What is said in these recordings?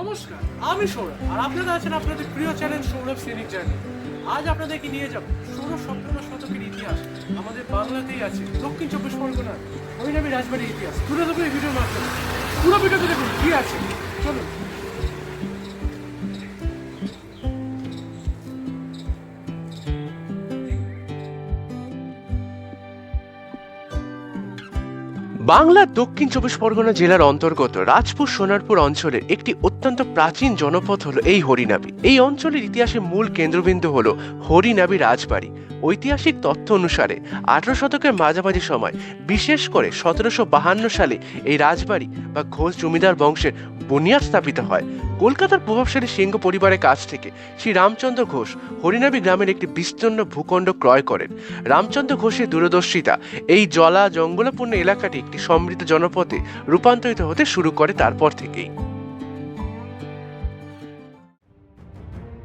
নমস্কার, আমি সৌরভ, আর আপনারা আছেন আপনাদের প্রিয় চ্যানেল সৌরভ সিনিক জার্নি। আজ আপনাদেরকে নিয়ে যাব সৌরভ সপ্তম শতকের ইতিহাস। আমাদের বাংলাতেই আছে দক্ষিণ চব্বিশ পরগনা হরিনামী রাজবাড়ির ইতিহাস। এই ভিডিওর মাধ্যমে। পুরো ভিডিওতে দেখুন কি আছে। চলুন। বাংলার দক্ষিণ চব্বিশ পরগনা জেলার অন্তর্গত রাজপুর সোনারপুর অঞ্চলের একটি অত্যন্ত প্রাচীন জনপথ হলো এই হরিনাবি। এই অঞ্চলের ইতিহাসে মূল কেন্দ্রবিন্দু হলো হরিনাবি রাজবাড়ি। ঐতিহাসিক তথ্য অনুসারে আঠারো শতকের মাঝামাঝি সময়, বিশেষ করে সতেরোশো বাহান্ন সালে এই রাজবাড়ি বা ঘোষ জমিদার বংশের বুনিয়াদ স্থাপিত হয়। কলকাতার প্রভাবশালী সিংহ পরিবারের কাছ থেকে শ্রী রামচন্দ্র ঘোষ হরিনাবি গ্রামের একটি বিস্তীর্ণ ভূখণ্ড ক্রয় করেন। রামচন্দ্র ঘোষের দূরদর্শিতা এই জলা জঙ্গলপূর্ণ এলাকাটি একটি সমৃদ্ধ জনপদে রূপান্তরিত হতে শুরু করে তারপর থেকেই।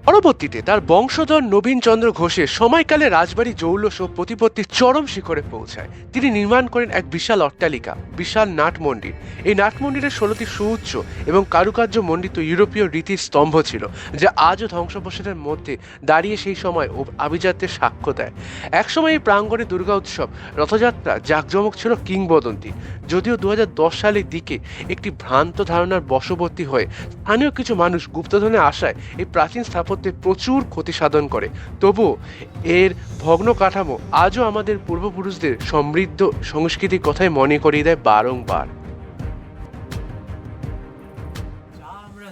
পরবর্তীতে তার বংশধর নবীন চন্দ্র ঘোষের সময়কালে রাজবাড়ি জৌলস ও প্রতিপত্তির চরম শিখরে পৌঁছায়। তিনি নির্মাণ করেন এক বিশাল অট্টালিকা, বিশাল নাট মন্দির। এই নাট মন্দিরের ষোলোটি সুউচ্চ এবং কারুকার্য মণ্ডিত ইউরোপীয় রীতির স্তম্ভ ছিল, যা আজও ধ্বংসবশের মধ্যে দাঁড়িয়ে সেই সময় ও- আভিজাত্যের সাক্ষ্য দেয়। একসময় এই প্রাঙ্গণে দুর্গা উৎসব, রথযাত্রা, জাঁকজমক ছিল কিংবদন্তি। যদিও দু হাজার দশ সালের দিকে একটি ভ্রান্ত ধারণার বশবর্তী হয়ে স্থানীয় কিছু মানুষ গুপ্তধনে আসায় এই প্রাচীন স্থাপত্যে প্রচুর ক্ষতি সাধন করে। তবুও এর ভগ্ন কাঠামো আজও আমাদের পূর্বপুরুষদের সমৃদ্ধ সংস্কৃতির কথাই মনে করিয়ে দেয় বারংবার।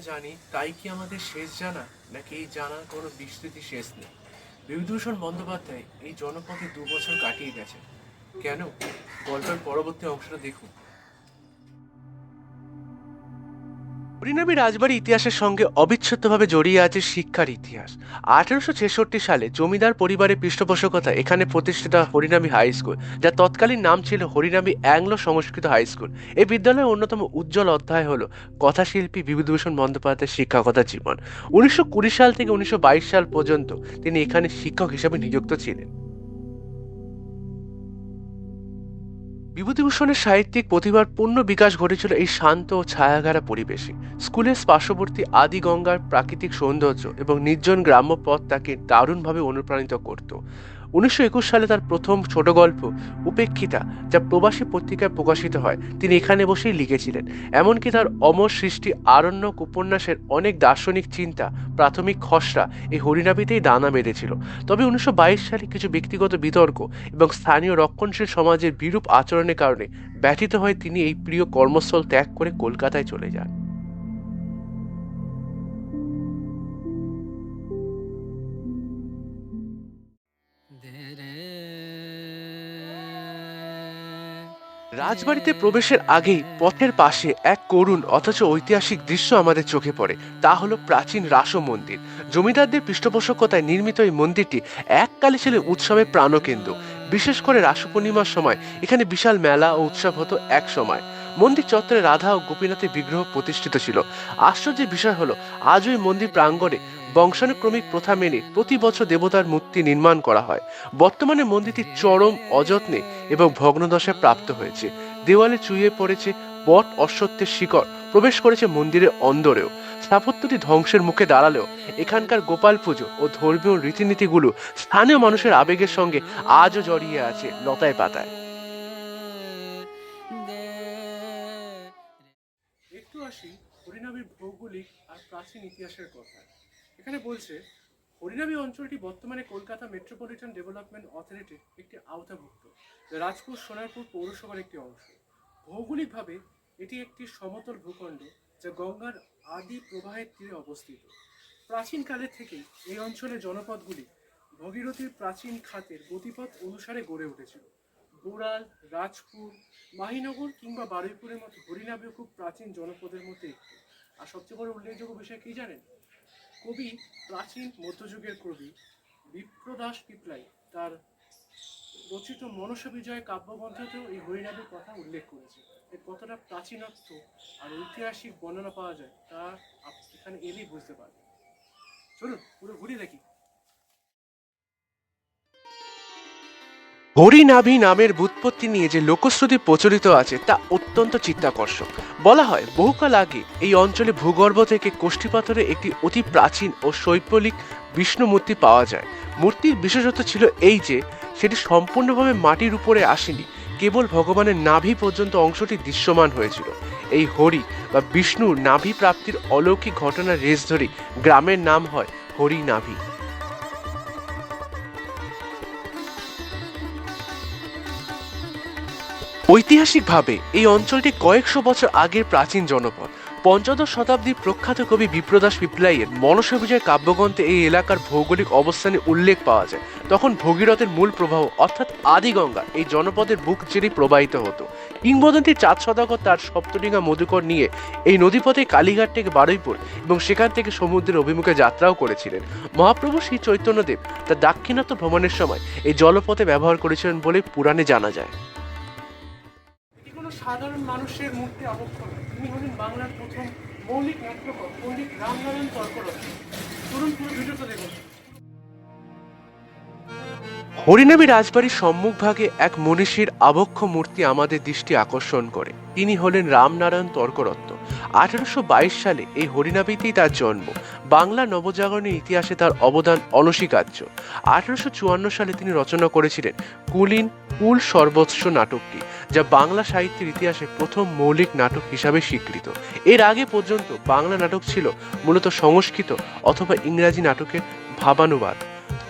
জানি, তাই কি আমাদের শেষ জানা? নাকি এই জানার কোনো বিস্তৃতি শেষ নেই? বিভূতিভূষণ বন্দ্যোপাধ্যায় এই জনপদে দু বছর কাটিয়ে গেছে কেন? গল্পের পরবর্তী অংশটা দেখুন। হরিনামী রাজবাড়ি ইতিহাসের সঙ্গে অবিচ্ছেদ্যভাবে জড়িয়ে আছে শিক্ষার ইতিহাস। আঠারোশো ছেষট্টি সালে জমিদার পরিবারের পৃষ্ঠপোষকতা এখানে প্রতিষ্ঠিত হরিনামী হাই স্কুল যা তৎকালীন নাম ছিল Harinami Anglo Sanskrit high school এই বিদ্যালয়ের অন্যতম উজ্জ্বল অধ্যায় হল কথাশিল্পী বিভূতিভূষণ বন্দ্যোপাধ্যায়ের শিক্ষকতা জীবন। উনিশশো কুড়ি সাল থেকে উনিশশো বাইশ সাল পর্যন্ত তিনি এখানে শিক্ষক হিসেবে নিযুক্ত ছিলেন। বিভূতিভূষণের সাহিত্যিক প্রতিভার পূর্ণ বিকাশ ঘটেছিল এই শান্ত ও ছায়াঘারা পরিবেশে। স্কুলের পার্শ্ববর্তী আদি গঙ্গার প্রাকৃতিক সৌন্দর্য এবং নির্জন গ্রাম্য পথ তাকে দারুণভাবে অনুপ্রাণিত করত। উনিশশো একুশ সালে তার প্রথম ছোট গল্প, উপেক্ষিতা, যা প্রবাসী পত্রিকায় প্রকাশিত হয়, তিনি এখানে বসেই লিখেছিলেন। এমনকি তার অমর সৃষ্টি আরণ্যক উপন্যাসের অনেক দার্শনিক চিন্তা, প্রাথমিক খসড়া, এই হরিনাবিতেই দানা বেঁধেছিল। তবে উনিশশো বাইশ সালে কিছু ব্যক্তিগত বিতর্ক এবং স্থানীয় রক্ষণশীল সমাজের বিরূপ আচরণের কারণে ব্যথিত হয়ে তিনি এই প্রিয় কর্মস্থল ত্যাগ করে কলকাতায় চলে যান। রাজবাড়িতে প্রবেশের আগেই পথের পাশে এক করুণ অথচ ঐতিহাসিক দৃশ্য আমাদের চোখে পড়ে। তা হলো প্রাচীন রাস মন্দির। জমিদারদের পৃষ্ঠপোষকতায় নির্মিত এই মন্দিরটি এককালে ছিল উৎসবের প্রাণকেন্দ্র। বিশেষ করে রাস পূর্ণিমার সময় এখানে বিশাল মেলা ও উৎসব হতো এক সময়। মন্দির চত্বরে রাধা ও গোপীনাথের বিগ্রহ প্রতিষ্ঠিত ছিল। আশ্চর্যের বিষয় হলো, আজও এই মন্দির প্রাঙ্গণে বংশানুক্রমিক প্রথা মেনে প্রতি বছর দেবতার মূর্তি নির্মাণ করা হয়। বর্তমানে মন্দিরটি চরম অযত্নে এবং ভগ্নদশায় প্রাপ্ত হয়েছে। দেওয়ালে চুইয়ে পড়েছে বট অশ্বত্থের শিকড়, প্রবেশ করেছে মন্দিরের অন্দরেও। স্থাপত্যটি ধ্বংসের মুখে দাঁড়ালেও এখানকার গোপাল পুজো ও ধর্মীয় রীতিনীতিগুলো স্থানীয় মানুষের আবেগের সঙ্গে আজও জড়িয়ে আছে লতায় পাতায়। একটু আসি ভৌগোলিক আর প্রাচীন ইতিহাসের কথা। এখানে বলছে, হরিনামী অঞ্চলটি বর্তমানে কলকাতা মেট্রোপলিটন ডেভেলপমেন্ট অথরিটির একটি আওতাভুক্ত রাজপুর সোনারপুর পৌরসভার একটি অংশ। ভৌগোলিকভাবে এটি একটি সমতল ভূখণ্ড যা গঙ্গার আদি প্রবাহের তীরে অবস্থিত। প্রাচীনকালের থেকেই এই অঞ্চলের জনপদগুলি ভগীরথীর প্রাচীন খাতের গতিপথ অনুসারে গড়ে উঠেছিল। বোড়াল রাজপুর, মাহিনগর কিংবা বারুইপুরের মতো হরিনাবিও খুব প্রাচীন জনপদের মধ্যে একটি। আর সবচেয়ে বড় উল্লেখযোগ্য বিষয় কি জানেন? কবি, প্রাচীন মধ্যযুগের কবি বিপ্রদাস পিপলাই তার রচিত মনসা বিজয় কাব্যগ্রন্থতেও এই হরিনামের কথা উল্লেখ করেছে। এর কতটা প্রাচীনত্ব আর ঐতিহাসিক বর্ণনা পাওয়া যায় তা এখানে এলেই বুঝতে পারবেন চলুন, পুরো ঘুরে দেখি। হরিনাভি নামের বুৎপত্তি নিয়ে যে লোকশ্রুতি প্রচলিত আছে, তা অত্যন্ত চিত্তাকর্ষক। বলা হয়, বহুকাল আগে এই অঞ্চলে ভূগর্ভ থেকে কোষ্ঠীপাথরে একটি অতি প্রাচীন ও শৈল্পিক বিষ্ণু মূর্তি পাওয়া যায়। মূর্তির বিশেষত্ব ছিল এই যে, সেটি সম্পূর্ণভাবে মাটির উপরে আসেনি, কেবল ভগবানের নাভি পর্যন্ত অংশটি দৃশ্যমান হয়েছিল। এই হরি বা বিষ্ণুর নাভি প্রাপ্তির অলৌকিক ঘটনার রেশ ধরে গ্রামের নাম হয় হরি নাভি ঐতিহাসিকভাবে এই অঞ্চলটি কয়েকশো বছর আগের প্রাচীন জনপদ। পঞ্চদশ শতাব্দীর প্রখ্যাত কবি বিপ্রদাস পিপ্লাইয়ের মনসা বিজয় কাব্যগ্রন্থে এই এলাকার ভৌগোলিক অবস্থানে উল্লেখ পাওয়া যায়। তখন ভগীরথের মূল প্রবাহ, অর্থাৎ আদিগঙ্গা, এই জনপদের বুক চেরি প্রবাহিত হতো। কিংবদন্তি চাঁদ সদাগর তার সপ্তডিঙ্গা মধুকর নিয়ে এই নদীপথে কালীঘাট থেকে বারুইপুর এবং সেখান থেকে সমুদ্রের অভিমুখে যাত্রাও করেছিলেন। মহাপ্রভু শ্রী চৈতন্যদেব তার দাক্ষিণাত্য ভ্রমণের সময় এই জলপথে ব্যবহার করেছিলেন বলে পুরাণে জানা যায়। সাধারণ মানুষের মূর্তি অবক্ষণ তিনি হলেন বাংলার প্রথম মৌলিক নাট্যকর, পণ্ডিত রামনারায়ণ তর্করত তরুণ পুরো ভিডিওটা দেখুন। হরিনামী রাজবাড়ির সম্মুখভাগে এক মনীষীর আবক্ষ মূর্তি আমাদের দৃষ্টি আকর্ষণ করে। তিনি হলেন রামনারায়ণ তর্করত্ন। আঠারোশো বাইশ সালে এই হরিনাবিতেই তার জন্ম। বাংলা নবজাগরণের ইতিহাসে তার অবদান অনস্বীকার্য আঠারোশো চুয়ান্ন সালে তিনি রচনা করেছিলেন কুলিন কুল সর্বস্ব নাটকটি, যা বাংলা সাহিত্যের ইতিহাসে প্রথম মৌলিক নাটক হিসাবে স্বীকৃত। এর আগে পর্যন্ত বাংলা নাটক ছিল মূলত সংস্কৃত অথবা ইংরাজি নাটকের ভাবানুবাদ।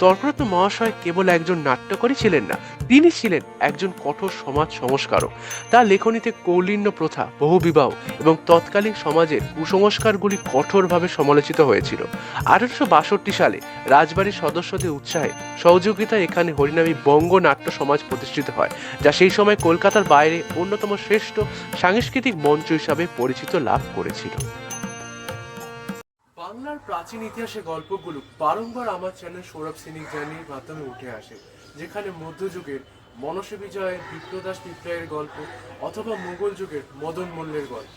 তর্করত্ন মহাশয় কেবল একজন নাট্যকারী ছিলেন না, তিনি ছিলেন একজন কঠোর সমাজ সংস্কারক। তার লেখনীতে কৌলিন্য প্রথা বহুবিবাহ এবং তৎকালীন সমাজের কুসংস্কারগুলি কঠোরভাবে সমালোচিত হয়েছিল। আঠারোশো বাষট্টি সালে রাজবাড়ির সদস্যদের উৎসাহে সহযোগিতায় এখানে হরিনামী বঙ্গ নাট্য সমাজ প্রতিষ্ঠিত হয়, যা সেই সময় কলকাতার বাইরে অন্যতম শ্রেষ্ঠ সাংস্কৃতিক মঞ্চ হিসাবে পরিচিত লাভ করেছিল। বাংলার প্রাচীন ইতিহাসের গল্পগুলো বারংবার আমার চ্যানেল সৌরভ সিনিক জার্নির মাধ্যমে উঠে আসে, যেখানে মধ্যযুগের মনসা বিজয়ের বিপ্রদাস বিপ্লবের গল্প অথবা মুঘল যুগের মদন মল্লের গল্প।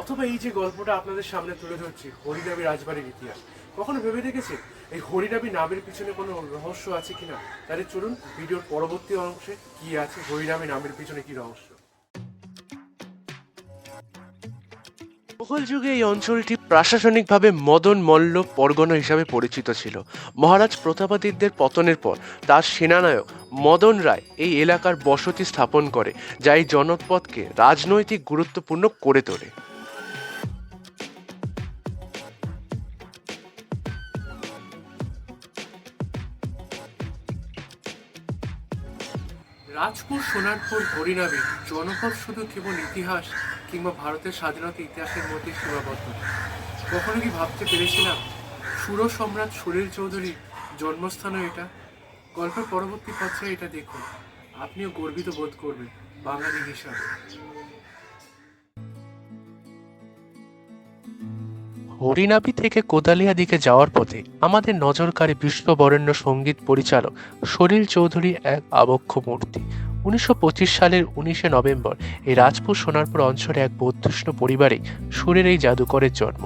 অথবা এই যে গল্পটা আপনাদের সামনে তুলে ধরছি হরিনাবী রাজবাড়ির ইতিহাস। কখনো ভেবে দেখেছে এই হরিনাবী নামের পিছনে কোনো রহস্য আছে কিনা? তাহলে চলুন, ভিডিওর পরবর্তী অংশে কি আছে হরিনাবী নামের পিছনে কি রহস্য? মুঘল যুগে এই অঞ্চলটি প্রশাসনিকভাবে মদন মল্ল পরগনা হিসাবে পরিচিত ছিল। মহারাজ প্রতাপাদিত্যের পতনের পর তার সেনানায়ক মদন রায় এই এলাকার বসতি স্থাপন করে, যা এই জনপদকে রাজনৈতিক গুরুত্বপূর্ণ করে তোলে। রাজপুর সোনারপুর হরিনাবে জনপদ শুধু কেবল ইতিহাস কিংবা ভারতের স্বাধীনতা ইতিহাসের মধ্যে সীমাবদ্ধ। কখনো কি ভাবতে পেরেছিলাম, সুর সম্রাট সুনীল চৌধুরীর জন্মস্থানও এটা? গল্পের পরবর্তী পর্যায়ে এটা দেখুন। আপনিও গর্বিত বোধ করবেন, বাঙালি হিসাবে। হরিনাবি থেকে কোদালিয়া দিকে যাওয়ার পথে আমাদের নজর কাড়ে বিশ্ববরেণ্য সংগীত পরিচালক সলিল চৌধুরী এক আবক্ষ মূর্তি। উনিশশো পঁচিশ সালের উনিশে নভেম্বর এই রাজপুর সোনারপুর অঞ্চলে এক বৌদ্ধষ্ণ পরিবারে সুরের এই জাদুকরের জন্ম।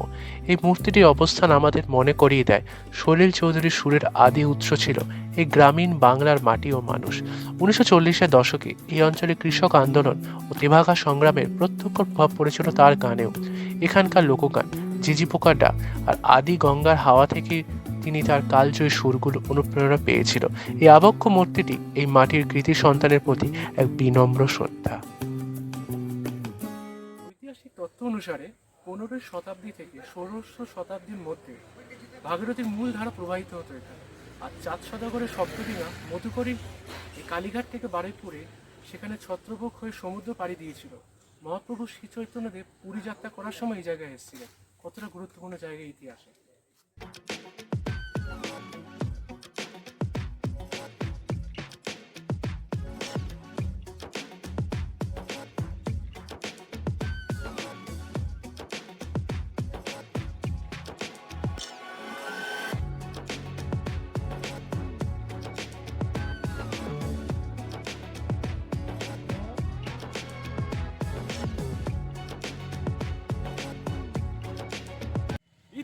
এই মূর্তিটির অবস্থান আমাদের মনে করিয়ে দেয় সলিল চৌধুরীর সুরের আদি উৎস ছিল এই গ্রামীণ বাংলার মাটি ও মানুষ। উনিশশো চল্লিশের দশকে এই অঞ্চলে কৃষক আন্দোলন ও তেভাগা সংগ্রামের প্রত্যক্ষ প্রভাব পড়েছিল তার গানেও। এখানকার লোকগান, জিজি পোকার আর আদি গঙ্গার হাওয়া থেকে তিনি তার কালজয়ী সুরগুলো অনুপ্রেরণা পেয়েছিল। এই আবক্ষ মূর্তিটি এই মাটির কৃতি সন্তানের প্রতি এক বিনম্র শ্রদ্ধা। ঐতিহাসিক তথ্য অনুসারে পনেরোই শতাব্দী থেকে ষোড়শ শতাব্দীর মধ্যে ভাগীরথীর মূল ধারা প্রবাহিত হতো এখানে আর চাঁদ সদাগরের সপ্তদিনা মধুকরী কালীঘাট থেকে বারুইপুরে সেখানে ছত্রভোগ হয়ে সমুদ্র পাড়ি দিয়েছিল। মহাপ্রভু শ্রী চৈতন্যদেব পুরী যাত্রা করার সময় এই জায়গায় এসেছিলেন। কতটা গুরুত্বপূর্ণ জায়গা ইতিহাসে।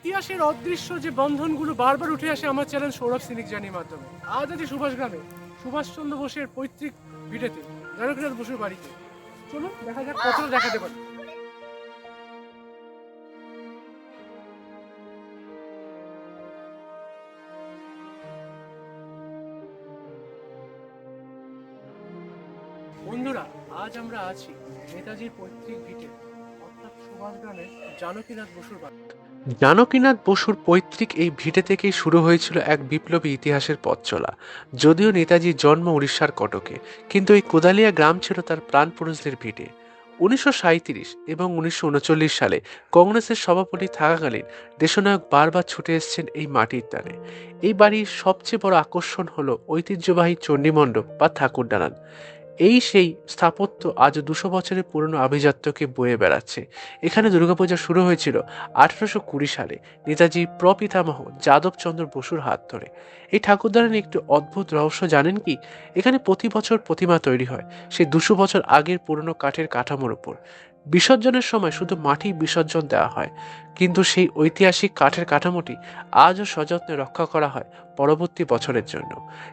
ইতিহাসের অদৃশ্য যে বন্ধনগুলো বারবার উঠে আসে আমার চ্যানেল সৌরভ সিনিক জানির মাধ্যমে। আজ আছি সুভাষ গ্রামে, সুভাষচন্দ্র বোসের পৈতৃক ভিটেতে জানকীনাথ বসুর বাড়িতে। চলুন, দেখা যাক কতটা দেখাতে পারি। বন্ধুরা, আজ আমরা আছি নেতাজির পৈতৃক ভিটে অর্থাৎ সুভাষ গ্রামের জানকীনাথ বসুর বাড়ি জানকীনাথ বসুর পৈতৃক এই ভিটে থেকেই শুরু হয়েছিল এক বিপ্লবী ইতিহাসের পথ চলা। যদিও নেতাজির জন্ম উড়িষ্যার কটকে, কিন্তু এই কোদালিয়া গ্রাম ছিল তার প্রাণপুরুষদের ভিটে। উনিশশো সাঁইত্রিশ এবং উনিশশো উনচল্লিশ সালে কংগ্রেসের সভাপতি থাকাকালীন দেশনায়ক বারবার ছুটে এসেছেন এই মাটির টানে। এই বাড়ির সবচেয়ে বড় আকর্ষণ হলো ঐতিহ্যবাহী চণ্ডীমণ্ডপ বা ঠাকুর দালান এই সেই স্থাপত্য আজ দুশো বছরের পুরনো আভিজাত্যকে বয়ে বেড়াচ্ছে। এখানে দুর্গাপূজা শুরু হয়েছিল আঠারোশো কুড়ি সালে। নেতাজি প্রপিতামহ যাদবচন্দ্র বসুর হাত ধরে। এই ঠাকুরদারান একটি অদ্ভুত রহস্য জানেন কি? এখানে প্রতি বছর প্রতিমা তৈরি হয় সেই দুশো বছর আগের পুরনো কাঠের কাঠামোর উপর। বিসর্জনের সময় শুধু মাটি বিসর্জন দেওয়া হয়, কিন্তু সেই ঐতিহাসিক কাঠের কাঠামোটি আজও সযত্নে রক্ষা করা হয় পরবর্তী বছরের জন্য।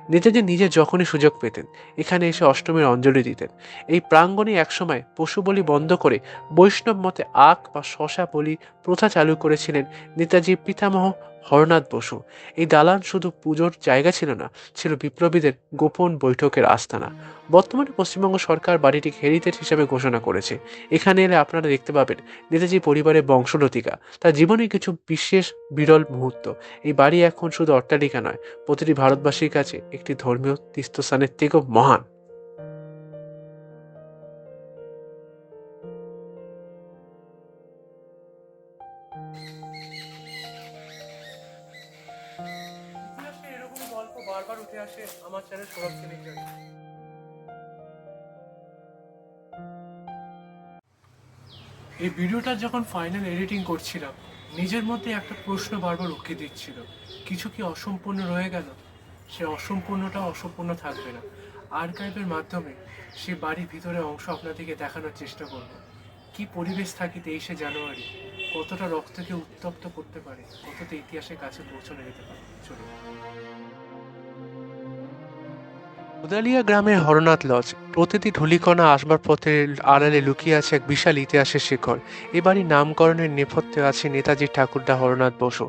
নেতাজি নিজে যখনই সুযোগ পেতেন, এখানে এসে অষ্টমীর অঞ্জলি দিতেন। এই প্রাঙ্গণে একসময় পশু বলি বন্ধ করে বৈষ্ণব মতে আখ বা শশা বলি প্রথা চালু করেছিলেন নেতাজি পিতামহ হরনাথ বসু। এই দালান শুধু পুজোর জায়গা ছিল না, ছিল বিপ্লবীদের গোপন বৈঠকের আস্তানা। বর্তমানে পশ্চিমবঙ্গ সরকার বাড়িটি হেরিটেজ হিসেবে ঘোষণা করেছে। এখানে এলে আপনারা দেখতে পাবেন নেতাজি পরিবারের বংশলতিকা। তার জীবনে কিছু বিশেষ বিরল মুহূর্ত। এই বাড়ি এখন শুধু অট্টালিকা নয়, প্রতিটি ভারতবাসীর কাছে একটি ধর্মীয় তীর্থস্থানের থেকেও মহান। এই ভিডিওটা যখন ফাইনাল এডিটিং করছিলাম, নিজের মধ্যে একটা প্রশ্ন বারবার উকি দিচ্ছিল। কিছু কি অসম্পূর্ণ রয়ে গেল? সে অসম্পূর্ণটা অসম্পূর্ণ থাকবে না। আর্কাইভের মাধ্যমে সে বাড়ির ভিতরে অংশ আপনাদেরকে দেখানোর চেষ্টা করব। কি পরিবেশ থাকি তেইশে জানুয়ারি? কতটা রক্তকে উত্তপ্ত করতে পারে? কতটা ইতিহাসের কাছে পৌঁছানো যেতে পারে? চলুন। কোদালিয়া গ্রামের হরনাথ লজ। প্রতিটি ঢুলিকণা আসবার পথের আড়ালে লুকিয়ে আছে এক বিশাল ইতিহাসের শিখর। এ বাড়ির নামকরণের নেপথ্যে আছে নেতাজি ঠাকুরদা হরনাথ বসু,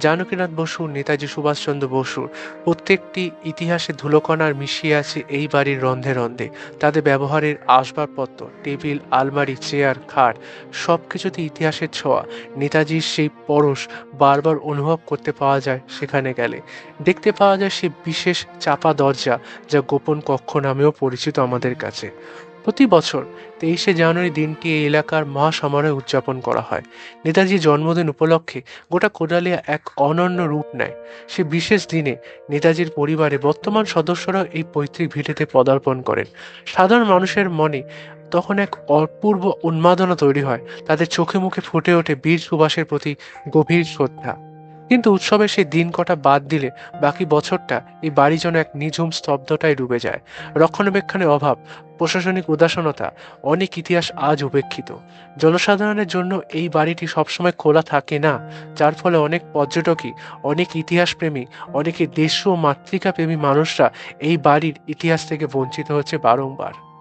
জানকীনাথ বসু, নেতাজি সুভাষচন্দ্র বসুর। প্রত্যেকটি ইতিহাসে ধুলোকণার মিশিয়ে আছে এই বাড়ির রন্ধে রন্ধে। তাদের ব্যবহারের আসবাবপত্র টেবিল, আলমারি, চেয়ার, খাট সব কিছুতে ইতিহাসের ছোঁয়া। নেতাজির সেই পরশ বারবার অনুভব করতে পাওয়া যায় সেখানে গেলে। দেখতে পাওয়া যায় সেই বিশেষ চাপা দরজা, যা গোপন কক্ষ নামেও পরিচিত আমাদের কাছে। প্রতি বছর তেইশে জানুয়ারি দিনটি এই এলাকার মহাসমারোহে উদযাপন করা হয়। নেতাজির জন্মদিন উপলক্ষে গোটা কোডালিয়া এক অনন্য রূপ নেয়। সে বিশেষ দিনে নেতাজির পরিবারে বর্তমান সদস্যরাও এই পৈতৃক ভিটেতে পদার্পণ করেন। সাধারণ মানুষের মনে তখন এক অপূর্ব উন্মাদনা তৈরি হয়। তাদের চোখে মুখে ফুটে ওঠে বীর সুভাষের প্রতি গভীর শ্রদ্ধা। কিন্তু উৎসবের সেই দিন কটা বাদ দিলে বাকি বছরটা এই বাড়ি যেন এক নিঝুম স্তব্ধতায় ডুবে যায়। রক্ষণাবেক্ষণের অভাব, প্রশাসনিক উদাসীনতা, অনেক ইতিহাস আজ উপেক্ষিত। জনসাধারণের জন্য এই বাড়িটি সবসময় খোলা থাকে না, যার ফলে অনেক পর্যটকই, অনেক ইতিহাসপ্রেমী, অনেকে দেশ ও মাতৃকা প্রেমী মানুষরা এই বাড়ির ইতিহাস থেকে বঞ্চিত হচ্ছে বারংবার।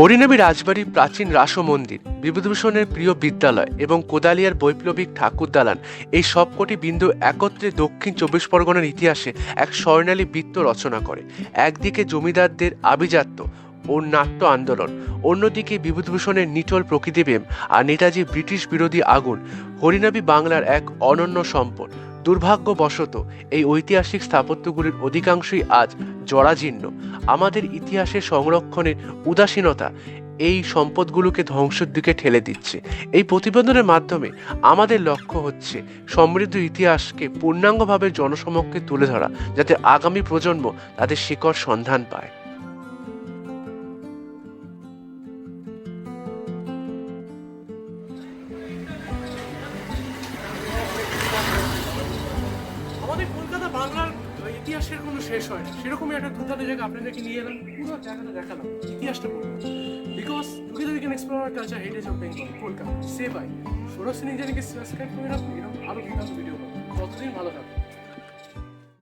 হরিনামী রাজবাড়ির প্রাচীন রাস মন্দির, বিভূতিভূষণের প্রিয় বিদ্যালয় এবং কোদালিয়ার বৈপ্লবিক ঠাকুর দালান এই সবকটি বিন্দু একত্রে দক্ষিণ চব্বিশ পরগনার ইতিহাসে এক স্বর্ণালী বৃত্ত রচনা করে। একদিকে জমিদারদের আভিজাত্য ও নাট্য আন্দোলন, অন্যদিকে বিভূতিভূষণের নিটল প্রকৃতিপ্রেম আর নেতাজি ব্রিটিশ বিরোধী আগুন হরিনাবী বাংলার এক অনন্য সম্পদ। দুর্ভাগ্যবশত, এই ঐতিহাসিক স্থাপত্যগুলির অধিকাংশই আজ জরাজীর্ণ। আমাদের ইতিহাসের সংরক্ষণের উদাসীনতা এই সম্পদগুলোকে ধ্বংসের দিকে ঠেলে দিচ্ছে। এই প্রতিবেদনের মাধ্যমে আমাদের লক্ষ্য হচ্ছে সমৃদ্ধ ইতিহাসকে পূর্ণাঙ্গভাবে জনসমক্ষে তুলে ধরা, যাতে আগামী প্রজন্ম তাদের শিকড় সন্ধান পায়। আপনাদেরকে নিয়ে এলাম পুরো জায়গাটা দেখালাম, ইতিহাসটা বললাম because together we can explore culture heritage of Bengal Kolkata say by Sourav Singh জানিকে সাবস্ক্রাইব করে রাখুন, এরকম আরও ভিডিও পাবো ভালো থাকুন।